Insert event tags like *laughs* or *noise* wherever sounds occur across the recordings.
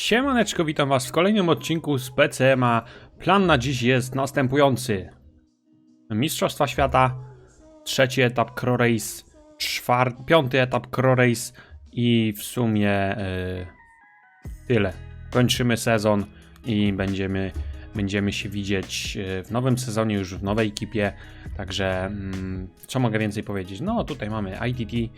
Siemaneczko, witam was w kolejnym odcinku z PCMA. Plan na dziś jest następujący. Mistrzostwa Świata, trzeci etap Crow Race, czwar... piąty etap Crow Race i w sumie yy, tyle. Kończymy sezon i będziemy, będziemy się widzieć yy, w nowym sezonie, już w nowej ekipie. Także mm, co mogę więcej powiedzieć? No tutaj mamy ITT,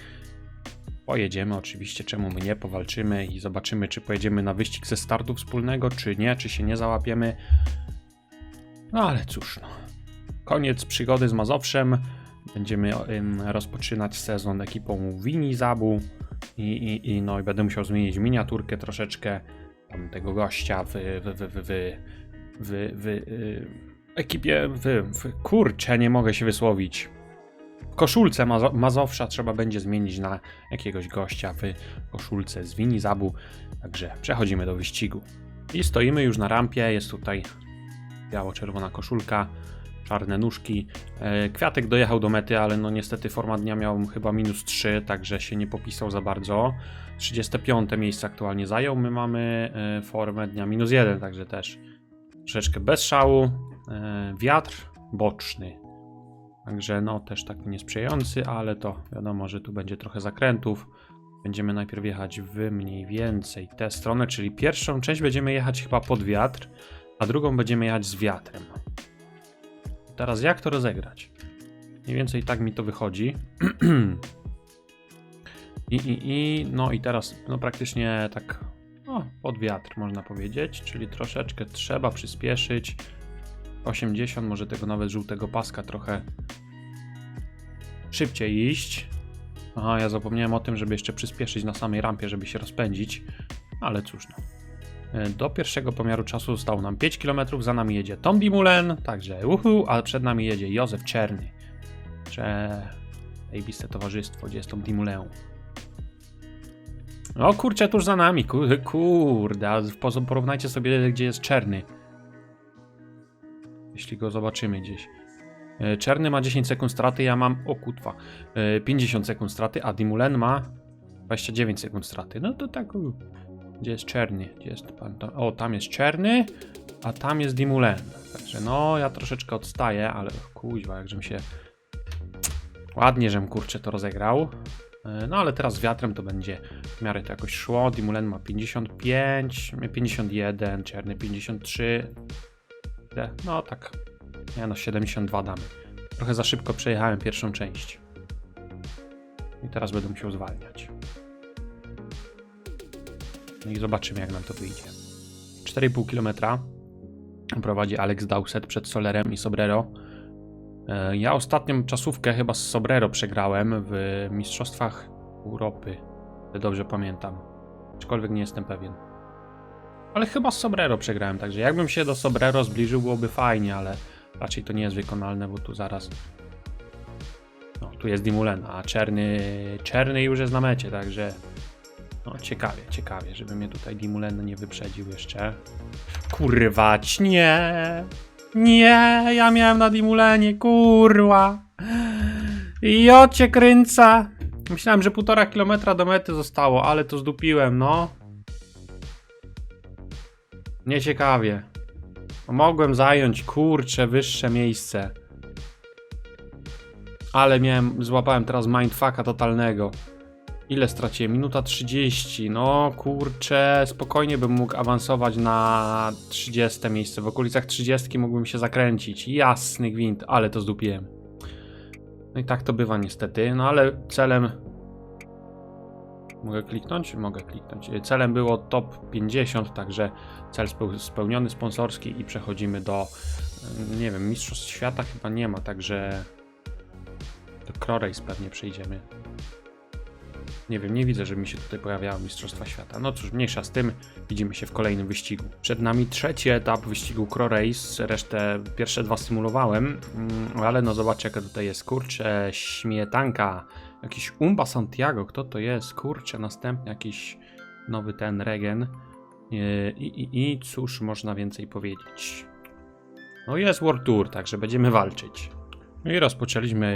Pojedziemy oczywiście, czemu my nie, powalczymy i zobaczymy, czy pojedziemy na wyścig ze startu wspólnego, czy nie, czy się nie załapiemy. No ale cóż, no. Koniec przygody z Mazowszem. Będziemy rozpoczynać sezon ekipą Wini Zabu i, i, i, no, i będę musiał zmienić miniaturkę troszeczkę tam tego gościa w, w, w, w, w, w, w ekipie, w, w, kurczę, nie mogę się wysłowić koszulce Mazo Mazowsza trzeba będzie zmienić na jakiegoś gościa w koszulce z Wini Zabu. Także przechodzimy do wyścigu. I stoimy już na rampie, jest tutaj biało-czerwona koszulka, czarne nóżki. E, Kwiatek dojechał do mety, ale no niestety forma dnia miał chyba minus 3, także się nie popisał za bardzo. 35 miejsce aktualnie zajął, my mamy e, formę dnia minus 1, także też troszeczkę bez szału. E, Wiatr boczny, Także no też taki niesprzyjający, ale to wiadomo, że tu będzie trochę zakrętów. Będziemy najpierw jechać w mniej więcej tę stronę, czyli pierwszą część będziemy jechać chyba pod wiatr, a drugą będziemy jechać z wiatrem. Teraz jak to rozegrać? Mniej więcej tak mi to wychodzi. *clears throat* I, i, I no i teraz no praktycznie tak no, pod wiatr można powiedzieć, czyli troszeczkę trzeba przyspieszyć. 80, może tego nawet żółtego paska trochę szybciej iść. Aha, ja zapomniałem o tym, żeby jeszcze przyspieszyć na samej rampie, żeby się rozpędzić. Ale cóż no. E, do pierwszego pomiaru czasu zostało nam 5 km, za nami jedzie Tom Dimulen, także uhu, a przed nami jedzie Józef Czerny. Cze... Ejbiste towarzystwo, gdzie jest Tom Dimulen? O kurczę, tuż za nami, kurde, kurde, porównajcie sobie, gdzie jest Czerny. Jeśli go zobaczymy gdzieś. E, Czerny ma 10 sekund straty, ja mam, o kutwa, 50 sekund straty, a Dimulen ma 29 sekund straty. No to tak, gdzie jest Czerny? Gdzie jest pan? O, tam jest Czerny, a tam jest Dimulen. Także no, ja troszeczkę odstaję, ale kuźwa, jakżem się... Ładnie, żem kurczę to rozegrał. E, no ale teraz z wiatrem to będzie w miarę to jakoś szło. Dimulen ma 55, 51, Czerny 53. No tak, nie no, 72 damy. Trochę za szybko przejechałem pierwszą część. I teraz będę musiał zwalniać. No i zobaczymy, jak nam to wyjdzie. 4,5 km prowadzi Alex Dowsett przed Solerem i Sobrero. E, ja ostatnią czasówkę chyba z Sobrero przegrałem w Mistrzostwach Europy. Dobrze pamiętam. Aczkolwiek nie jestem pewien. Ale chyba z Sobrero przegrałem, także jakbym się do Sobrero zbliżył, byłoby fajnie, ale Raczej to nie jest wykonalne, bo tu zaraz... No, tu jest Dimulen, a Czerny, Czerny już jest na mecie, także... No, ciekawie, ciekawie, żeby mnie tutaj Dimulen nie wyprzedził jeszcze. Kurwać, nie! Nie, ja miałem na Dimulenie, kurwa! Jo cię kręca! Myślałem, że półtora kilometra do mety zostało, ale to zdupiłem, no. Nieciekawie. Mogłem zająć, kurcze, wyższe miejsce. Ale miałem, złapałem teraz mindfucka totalnego. Ile straciłem? Minuta 30. No kurczę, spokojnie bym mógł awansować na 30 miejsce. W okolicach 30 mógłbym się zakręcić. Jasny gwint, ale to zdupiłem. No i tak to bywa niestety. No ale celem Mogę kliknąć? Mogę kliknąć. Celem było top 50, także cel spełniony sponsorski i przechodzimy do, nie wiem, Mistrzostw Świata chyba nie ma, także do Crorace pewnie przejdziemy. Nie wiem, nie widzę, żeby mi się tutaj pojawiało Mistrzostwa Świata. No cóż, mniejsza z tym, widzimy się w kolejnym wyścigu. Przed nami trzeci etap wyścigu Crorace, resztę pierwsze dwa symulowałem, mm, ale no zobaczcie jaka tutaj jest, kurczę, śmietanka. Jakiś Umba Santiago, kto to jest? Kurczę, następny jakiś nowy ten regen. I, i, I cóż można więcej powiedzieć? No jest World Tour, także będziemy walczyć. No i rozpoczęliśmy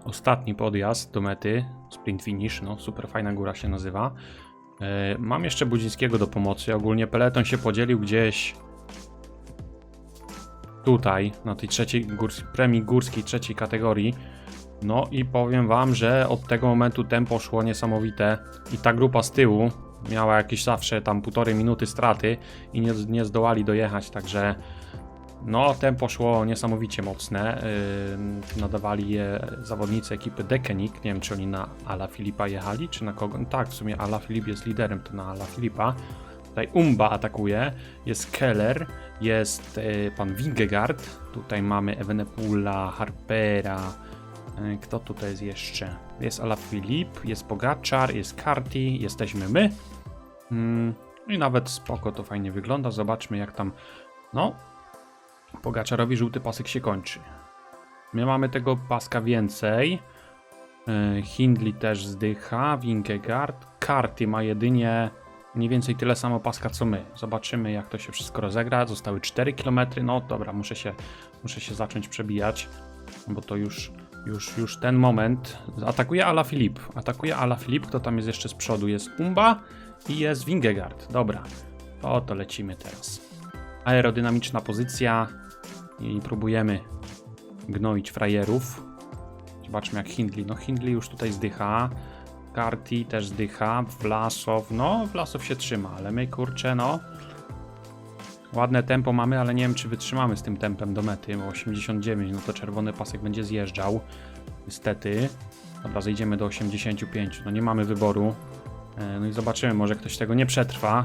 e, ostatni podjazd do mety. Sprint finish, no super fajna góra się nazywa. E, Mam jeszcze Budzińskiego do pomocy. Ogólnie peleton się podzielił gdzieś tutaj, na tej trzeciej górs premii górskiej, trzeciej kategorii. No i powiem wam, że od tego momentu tempo szło niesamowite i ta grupa z tyłu miała jakieś zawsze tam półtorej minuty straty i nie, nie zdołali dojechać, także no tempo szło niesamowicie mocne. Yy, nadawali je zawodnicy ekipy Dekenik. Nie wiem, czy oni na Ala Filipa jechali, czy na kogo. Tak, w sumie Ala Filip jest liderem, to na Ala Filipa. Tutaj Umba atakuje, jest Keller, jest yy, pan Wingegaard. Tutaj mamy Evenepula, Harpera. Yy, kto tutaj jest jeszcze? Jest Ala Filip, jest Pogaczar, jest Karty, jesteśmy my. Mm, I nawet spoko to fajnie wygląda. Zobaczmy jak tam. No, Pogaczarowi żółty pasek się kończy. My mamy tego paska więcej. Yy, Hindley też zdycha, Vingegaard. Karty ma jedynie mniej więcej tyle samo paska co my. Zobaczymy jak to się wszystko rozegra. Zostały 4 km. No dobra, muszę się, muszę się zacząć przebijać, bo to już, już, już ten moment. Atakuje Ala Filip. Atakuje Ala Filip. Kto tam jest jeszcze z przodu? Jest Umba i jest Vingegaard. Dobra, to to lecimy teraz aerodynamiczna pozycja i próbujemy gnoić frajerów. Zobaczmy jak Hindley. No Hindley już tutaj zdycha. Karti też zdycha. Vlasow. No Vlasow się trzyma, ale my kurczę no. Ładne tempo mamy, ale nie wiem czy wytrzymamy z tym tempem do mety, bo 89, no to czerwony pasek będzie zjeżdżał. Niestety. Dobra, zejdziemy do 85. No nie mamy wyboru. E, No i zobaczymy, może ktoś tego nie przetrwa.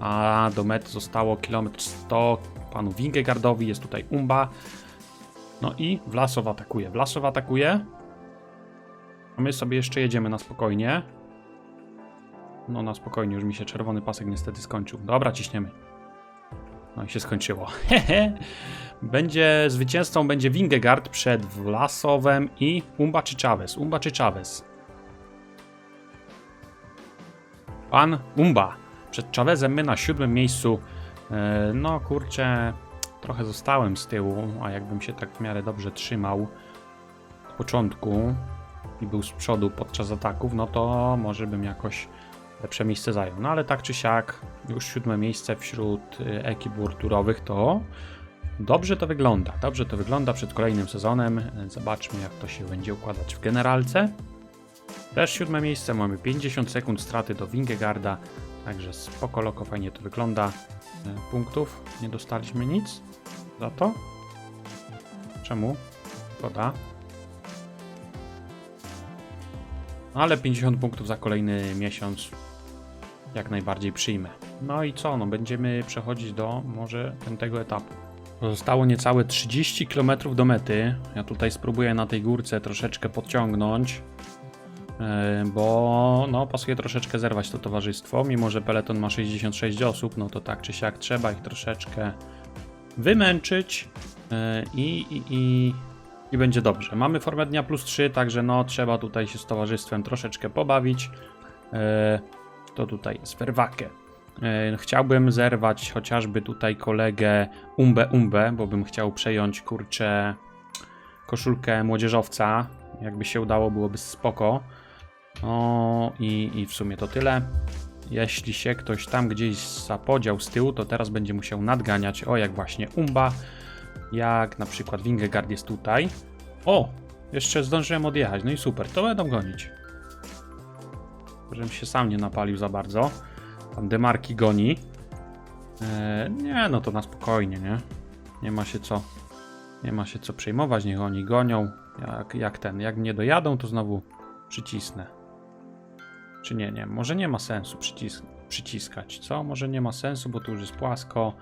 A do mety zostało kilometr 100 panu Wingegardowi, jest tutaj Umba. No i Vlasow atakuje. Vlasow atakuje. A my sobie jeszcze jedziemy na spokojnie. No na spokojnie, już mi się czerwony pasek niestety skończył. Dobra, ciśniemy. No i się skończyło. *laughs* Będzie zwycięzcą będzie Wingegard przed Vlasowem i Umba czy Chavez. Umba czy Chavez. Pan Umba. Przed Chavezem my na siódmym miejscu. E, No kurczę, trochę zostałem z tyłu, a jakbym się tak w miarę dobrze trzymał od początku i był z przodu podczas ataków, no to może bym jakoś lepsze miejsce zajął. No ale tak czy siak, już siódme miejsce wśród e, ekip worturowych to dobrze to wygląda. Dobrze to wygląda przed kolejnym sezonem. Zobaczmy jak to się będzie układać w generalce. Też siódme miejsce, mamy 50 sekund straty do Wingegarda, także spoko loko, fajnie to wygląda. E, Punktów nie dostaliśmy nic za to. Czemu? Szkoda. Ale 50 punktów za kolejny miesiąc jak najbardziej przyjmę. No i co? No będziemy przechodzić do może piątego etapu. Zostało niecałe 30 km do mety. Ja tutaj spróbuję na tej górce troszeczkę podciągnąć. E, bo no, pasuje troszeczkę zerwać to towarzystwo, mimo że peleton ma 66 osób, no to tak czy siak trzeba ich troszeczkę wymęczyć e, i, i, i, i będzie dobrze. Mamy formę dnia plus 3, także no trzeba tutaj się z towarzystwem troszeczkę pobawić. E, To tutaj jest Ferwakę. E, Chciałbym zerwać chociażby tutaj kolegę Umbe Umbe, bo bym chciał przejąć kurczę koszulkę młodzieżowca. Jakby się udało, byłoby spoko. O, i, i w sumie to tyle. Jeśli się ktoś tam gdzieś zapodział z tyłu, to teraz będzie musiał nadganiać. O, jak właśnie Umba, jak na przykład Wingegard jest tutaj. O, jeszcze zdążyłem odjechać, no i super, to będą gonić. Żebym się sam nie napalił za bardzo. Tam Demarki goni. E, nie, no to na spokojnie, nie? Nie ma się co, nie ma się co przejmować, niech oni gonią. Jak, jak ten, jak mnie dojadą, to znowu przycisnę. Czy nie, nie, może nie ma sensu przycis przyciskać, co? Może nie ma sensu, bo tu już jest płasko.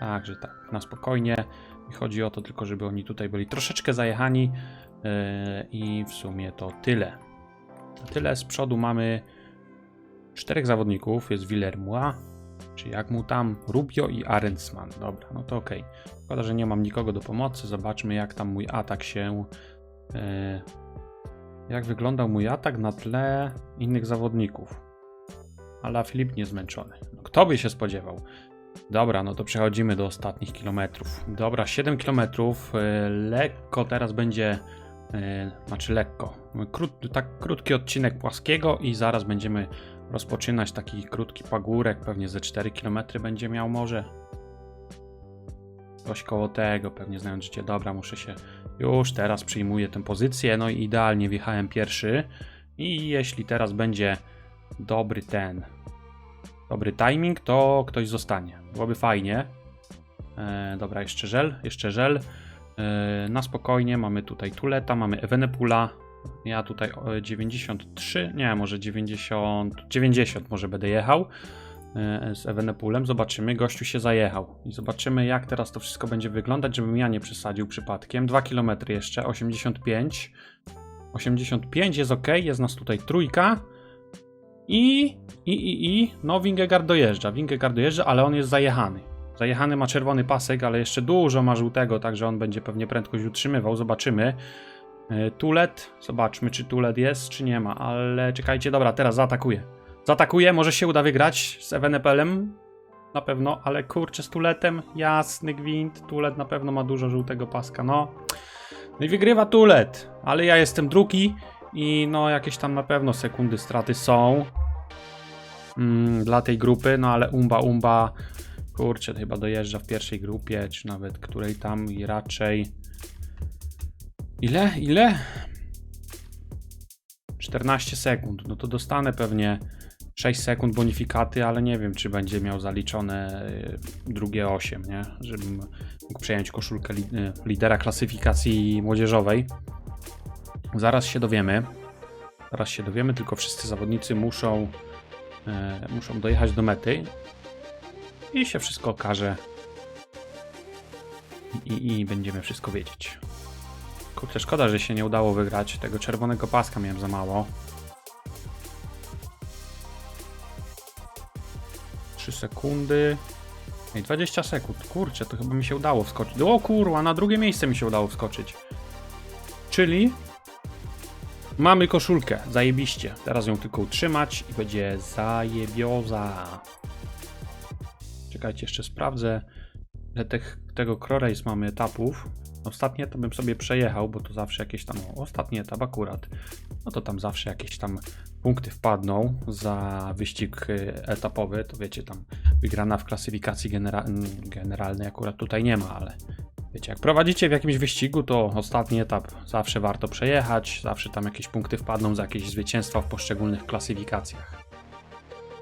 Także tak, na spokojnie. I chodzi o to tylko, żeby oni tutaj byli troszeczkę zajechani. Yy, I w sumie to tyle. Tyle z przodu mamy czterech zawodników. Jest Villermois, czy jak mu tam, Rubio i Arendsman. Dobra, no to okej. Szkoda, że nie mam nikogo do pomocy. Zobaczmy, jak tam mój atak się. Yy, jak wyglądał mój atak na tle innych zawodników. Ale Filip nie zmęczony. No, kto by się spodziewał? Dobra, no to przechodzimy do ostatnich kilometrów. Dobra, 7 kilometrów. yy, Lekko teraz będzie. yy, Znaczy lekko. Krót, tak krótki odcinek płaskiego i zaraz będziemy rozpoczynać taki krótki pagórek, pewnie ze 4 km będzie miał może. Coś koło tego, pewnie znając życie. Dobra, muszę się. Już teraz przyjmuję tę pozycję. No i idealnie wjechałem pierwszy. I jeśli teraz będzie dobry ten. Dobry timing, to ktoś zostanie. Byłoby fajnie. E, dobra, jeszcze żel, jeszcze żel. E, na spokojnie, mamy tutaj Tuleta, mamy Evenepula. Ja tutaj e, 93, nie, może 90, 90 może będę jechał e, z Evenepulem. Zobaczymy, gościu się zajechał. I zobaczymy, jak teraz to wszystko będzie wyglądać, żebym ja nie przesadził przypadkiem. 2 km jeszcze, 85. 85 jest ok, jest nas tutaj trójka. I, i, i, i, no Wingegard dojeżdża, Wingegard dojeżdża, ale on jest zajechany. Zajechany ma czerwony pasek, ale jeszcze dużo ma żółtego, także on będzie pewnie prędkość utrzymywał, zobaczymy. E, Tulet, zobaczmy czy Tulet jest, czy nie ma, ale czekajcie, dobra, teraz zaatakuje. Zaatakuje, może się uda wygrać z Evenepelem, na pewno, ale kurczę z Tuletem, jasny gwint, Tulet na pewno ma dużo żółtego paska, no. No i wygrywa Tulet, ale ja jestem drugi i no jakieś tam na pewno sekundy straty są mm, dla tej grupy, no ale Umba Umba, kurczę, chyba dojeżdża w pierwszej grupie, czy nawet której tam i raczej... Ile? Ile? 14 sekund, no to dostanę pewnie 6 sekund bonifikaty, ale nie wiem, czy będzie miał zaliczone y, drugie 8, nie? Żebym mógł przejąć koszulkę y, lidera klasyfikacji młodzieżowej. Zaraz się dowiemy. Zaraz się dowiemy, tylko wszyscy zawodnicy muszą, e, muszą dojechać do mety i się wszystko okaże. I, I będziemy wszystko wiedzieć. Kurczę, szkoda, że się nie udało wygrać. Tego czerwonego paska miałem za mało. 3 sekundy. Ej, 20 sekund. Kurczę, to chyba mi się udało wskoczyć. O kurwa, na drugie miejsce mi się udało wskoczyć. Czyli mamy koszulkę. Zajebiście. Teraz ją tylko utrzymać i będzie zajebioza. Czekajcie, jeszcze sprawdzę. Ile tych, tego Crorace mamy etapów. Ostatnie to bym sobie przejechał, bo to zawsze jakieś tam. O, ostatni etap akurat. No to tam zawsze jakieś tam punkty wpadną za wyścig y, etapowy. To wiecie, tam wygrana w klasyfikacji genera generalnej akurat tutaj nie ma, ale wiecie, jak prowadzicie w jakimś wyścigu, to ostatni etap zawsze warto przejechać. Zawsze tam jakieś punkty wpadną za jakieś zwycięstwa w poszczególnych klasyfikacjach.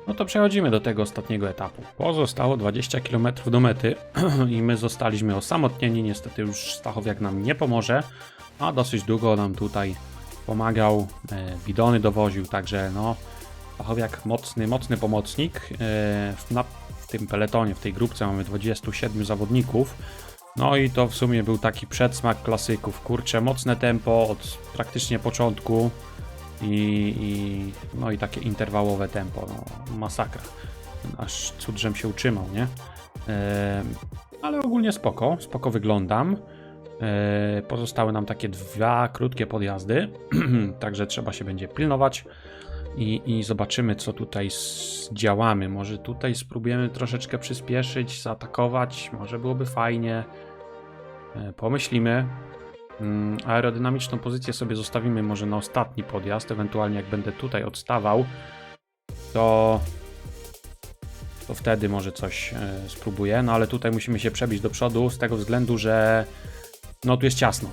No to przechodzimy do tego ostatniego etapu. Pozostało 20 km do mety *clears throat* i my zostaliśmy osamotnieni. Niestety już Stachowiak nam nie pomoże, a dosyć długo nam tutaj pomagał, e, bidony dowoził, także no Stachowiak mocny, mocny pomocnik. E, w, na, w tym peletonie, w tej grupce mamy 27 zawodników. No i to w sumie był taki przedsmak klasyków. Kurczę, mocne tempo od praktycznie początku i, i, no i takie interwałowe tempo, no, masakra. Aż cud, żem się utrzymał, nie? E, ale ogólnie spoko, spoko wyglądam. E, pozostały nam takie dwa krótkie podjazdy, *clears throat* także trzeba się będzie pilnować i, i zobaczymy, co tutaj zdziałamy. Może tutaj spróbujemy troszeczkę przyspieszyć, zaatakować, może byłoby fajnie. E, pomyślimy. Mm, aerodynamiczną pozycję sobie zostawimy może na ostatni podjazd, ewentualnie jak będę tutaj odstawał, to, to wtedy może coś e, spróbuję, no ale tutaj musimy się przebić do przodu z tego względu, że no tu jest ciasno.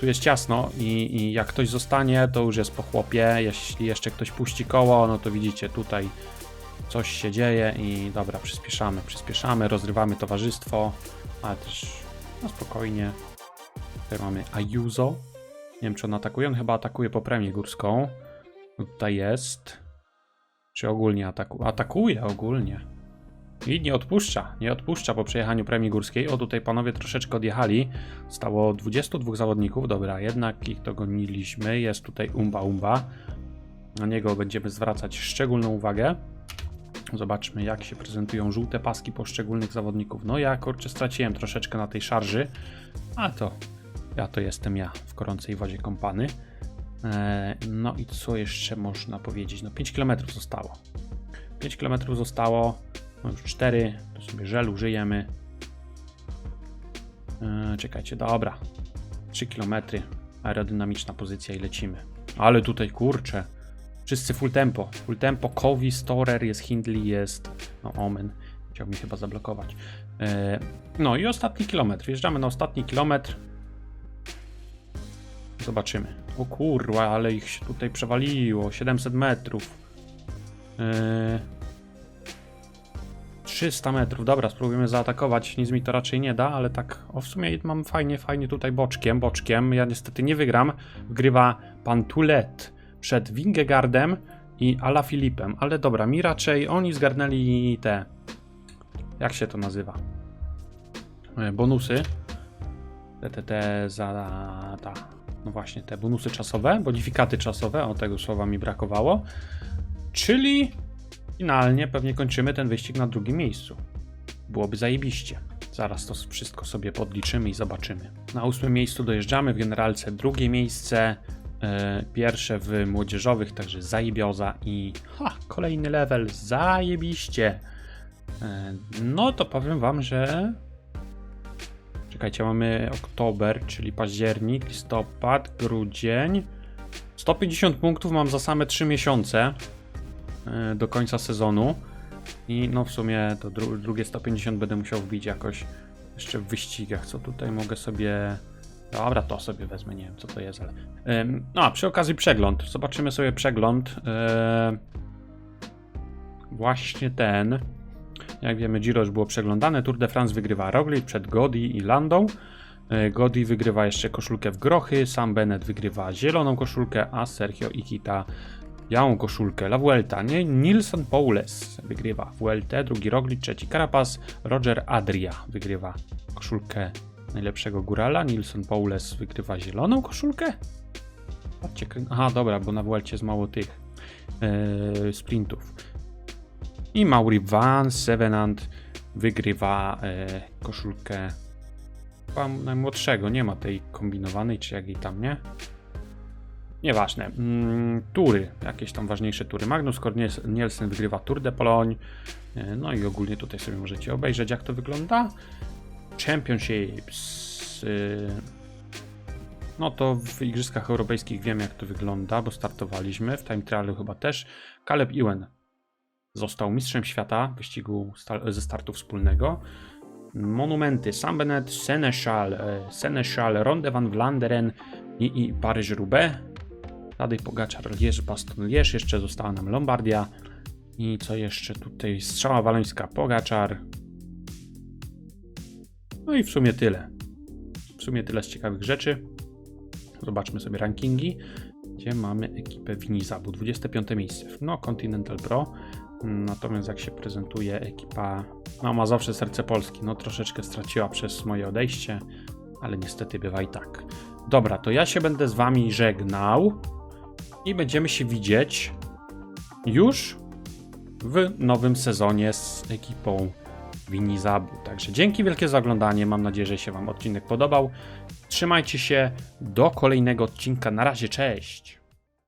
Tu jest ciasno i, i jak ktoś zostanie, to już jest po chłopie, jeśli jeszcze ktoś puści koło, no to widzicie tutaj coś się dzieje i dobra, przyspieszamy, przyspieszamy, rozrywamy towarzystwo, ale też no spokojnie, Tutaj mamy Ayuso. Nie wiem, czy on atakuje. On chyba atakuje po premię górską. Tutaj jest. Czy ogólnie atakuje? Atakuje ogólnie. I nie odpuszcza. Nie odpuszcza po przejechaniu premii górskiej. O, tutaj panowie troszeczkę odjechali. Stało 22 zawodników. Dobra, jednak ich dogoniliśmy. Jest tutaj Umba Umba. Na niego będziemy zwracać szczególną uwagę. Zobaczmy, jak się prezentują żółte paski poszczególnych zawodników. No ja, kurczę, straciłem troszeczkę na tej szarży. A to ja to jestem ja w gorącej wodzie kąpany. E, no i co jeszcze można powiedzieć? No 5 km zostało. 5 km zostało. No już 4. To sobie żel użyjemy. E, czekajcie, dobra. 3 km. Aerodynamiczna pozycja i lecimy. Ale tutaj kurczę. Wszyscy full tempo. Full tempo, Kowi, Storer, jest Hindley, jest no, Omen. Chciał mi chyba zablokować. E, no i ostatni kilometr. Wjeżdżamy na ostatni kilometr. Zobaczymy. O kurwa, ale ich się tutaj przewaliło. 700 metrów. E, 300 metrów. Dobra, spróbujemy zaatakować. Nic mi to raczej nie da, ale tak. O, w sumie mam fajnie, fajnie tutaj boczkiem, boczkiem. Ja niestety nie wygram. Wgrywa pan Tulet przed Wingegardem i Ala Filipem. Ale dobra, mi raczej oni zgarnęli te. Jak się to nazywa? E, Bonusy. Te, te, te za. Ta. No właśnie, te bonusy czasowe, bonifikaty czasowe. O tego słowa mi brakowało. Czyli finalnie pewnie kończymy ten wyścig na drugim miejscu. Byłoby zajebiście. Zaraz to wszystko sobie podliczymy i zobaczymy. Na ósmym miejscu dojeżdżamy w generalce drugie miejsce, e, pierwsze w młodzieżowych, także zajebioza i ha, kolejny level, zajebiście. E, no to powiem wam, że czekajcie, mamy oktober, czyli październik, listopad, grudzień. 150 punktów mam za same 3 miesiące e, do końca sezonu. I no w sumie to dru drugie 150 będę musiał wbić jakoś jeszcze w wyścigach. Co tutaj mogę sobie. Dobra, to sobie wezmę, nie wiem co to jest, ale. No, a przy okazji przegląd. Zobaczymy sobie przegląd. Yy, właśnie ten. Jak wiemy, Giro już było przeglądane. Tour de France wygrywa Roglic przed Godi i Landą. Yy, Godi wygrywa jeszcze koszulkę w grochy, Sam Bennett wygrywa zieloną koszulkę, a Sergio Ikita białą koszulkę. La Vuelta, nie? Nilsson Paules wygrywa Vueltę, drugi Roglic, trzeci Carapaz, Roger Adria wygrywa koszulkę najlepszego górala, Nilsson Paules wygrywa zieloną koszulkę. Patrzcie, aha, dobra, bo na Vuelcie jest mało tych e, sprintów. I Mauri Van Sevenant wygrywa e, koszulkę chyba najmłodszego, nie ma tej kombinowanej, czy jakiej tam, nie? Nieważne. Mm, tury, jakieś tam ważniejsze tury. Magnus Nielsen wygrywa Tour de Pologne. E, No i ogólnie tutaj sobie możecie obejrzeć, jak to wygląda. Championships. y, No to w Igrzyskach Europejskich wiem, jak to wygląda, bo startowaliśmy. W time trialu chyba też. Caleb Ewan został mistrzem świata wyścigu ze startu wspólnego. Monumenty Sam Bennett, Senechal, e, Senechal, Ronde van Vlaanderen i, i Paryż-Roubaix. Tadej Pogaczar, Lierz, Baston, Lierz, jeszcze została nam Lombardia. I co jeszcze tutaj? Strzała Walońska, Pogaczar. No i w sumie tyle. W sumie tyle z ciekawych rzeczy. Zobaczmy sobie rankingi, gdzie mamy ekipę Winizabu. 25 miejsce. No, Continental Pro. Natomiast jak się prezentuje ekipa, no ma zawsze serce Polski, no troszeczkę straciła przez moje odejście, ale niestety bywa i tak. Dobra, to ja się będę z wami żegnał i będziemy się widzieć już w nowym sezonie z ekipą Winizabu. Także dzięki wielkie za oglądanie. Mam nadzieję, że się wam odcinek podobał. Trzymajcie się do kolejnego odcinka. Na razie, cześć.